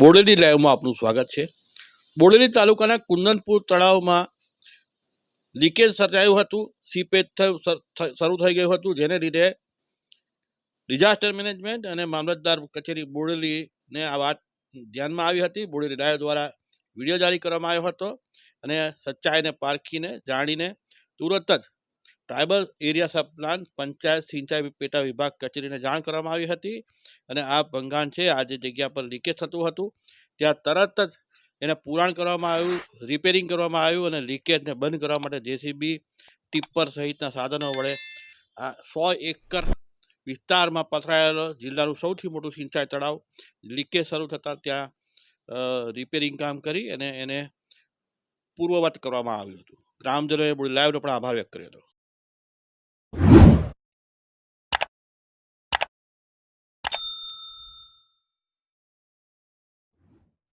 બોડેલી લાઈવમાં આપનું સ્વાગત છે. બોડેલી તાલુકાના કુંદનપુર તળાવમાં લીકેજ સર્જાયું હતું. સીપેજ શરૂ થઈ ગયું હતું, જેને લીધે ડિઝાસ્ટર મેનેજમેન્ટ અને મામલતદાર કચેરી બોડેલીને આ વાત ધ્યાનમાં આવી હતી. બોડેલી લાઈવ દ્વારા વીડિયો જારી કરવામાં આવ્યો હતો અને સચ્ચાઈને પારખીને, જાણીને તુરંત જ tribal area sub plan, panchayat, સિંચાઈ પેટા વિભાગ, કચેરીને જાણ કરવામાં આવી હતી અને આ ભંગાણ છે, આ જે જગ્યા પર લીકેજ થતું હતું, ત્યાં તરત જ એને પુરાણ કરવામાં આવ્યું રિપેરિંગ કરવામાં આવ્યું અને લીકેજને બંધ કરવા માટે જેસીબી, ટિપ્પર સહિતના સાધનો વડે આ સો એકર વિસ્તારમાં પથરાયેલો જિલ્લાનું સૌથી મોટું સિંચાઈ તળાવ લીકેજ શરૂ થતાં ત્યાં રિપેરિંગ કામ કરી અને એને પૂર્વવત કરવામાં આવ્યું હતું. ગ્રામજનોએ લાઈવનો પણ આભાર વ્યક્ત કર્યો હતો.